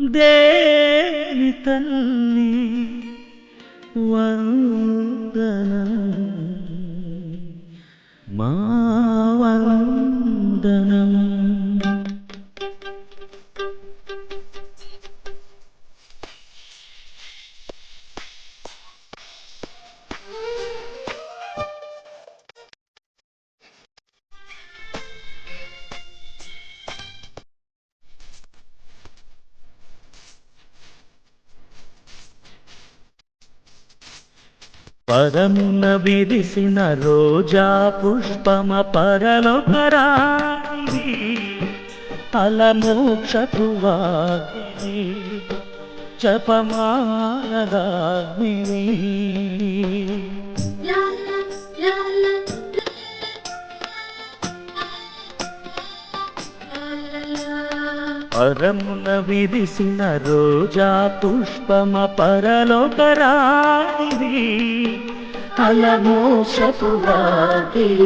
දේවිතන්නේ වන්දනා. పరమున విరిసిన రోజా పుష్పమ పరలోకరాణి అలమోక్షపు వాగ్ని జపమానదాగ్ని పరమున విరిసిన రోజా పుష్పమ పరలోకరాది అలమోక్షపు వాగ్ని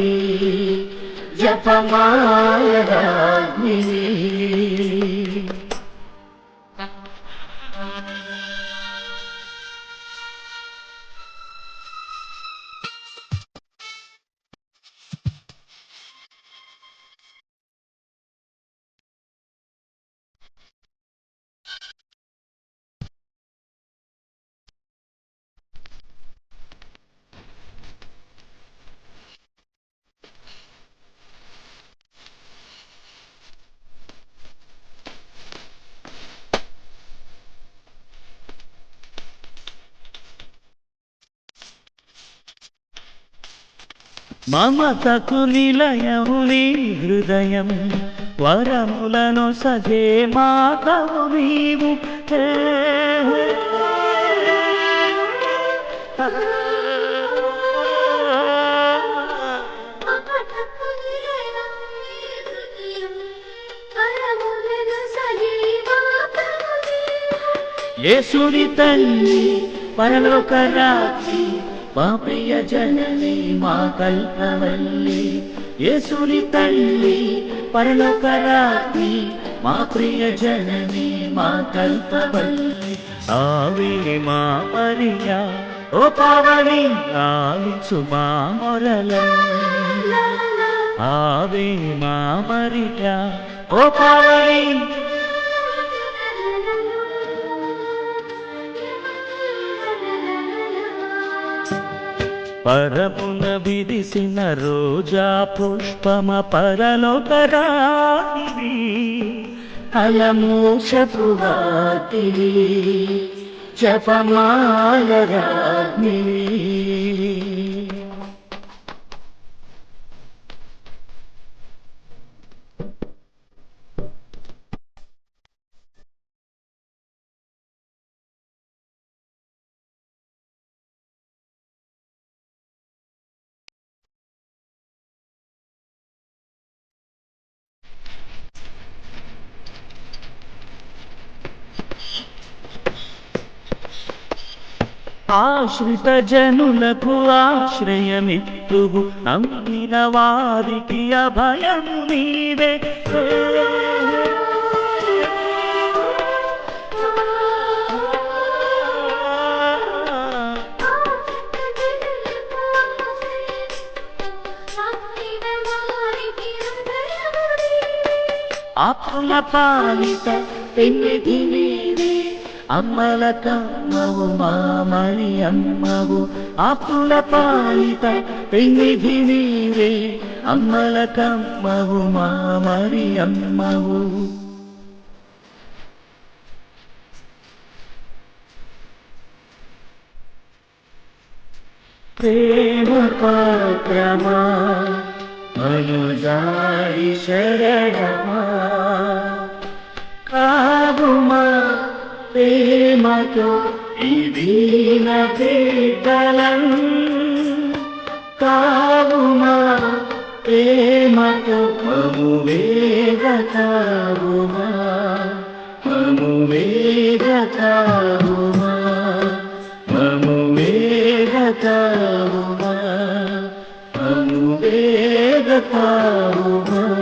మమతకు నిలయం నీ హృదయం వరములను సజే మాతవు నీవు హే. యేసుని తల్లి పరలోక రాత్రి మా ప్రియ జనని మా కల్పవల్లి యేసుని తల్లి పరలోక మా ప్రియ జనని మా కల్పవల్లి. ఆవి మా మరియా ఓ పావని ఆలిచు మా మొరల. ఆవి మా మరియా ఓ పావని పరమున విరిసిన రోజా పుష్పమ పరలోకరాణి అలమోషపు వాతిని జపమాల రాజ్ఞి ఆశ్రిత జనులకు ఆశ్రయమిత్తువు నమ్మిన వారికి అభయము నీవే. ఆత్మ పాలిత పెన్నిధి నీవే అమ్మల కమ్మవు మామణి అమ్మవు అప్పుల పాలిత పెన్నిధి నీవే. అమ్మల కమ్మవు మామణి అమ్మవు ప్రేమ పాత్రమా. మనుజారి శరణమా. ప్రేమతో ఇదీన పీతలం కావుమా? ప్రేమతో మము వేగ కావుమా? మము వేగ కావుమా? మము వేగ కావుమా? మము వేగ కావుమా?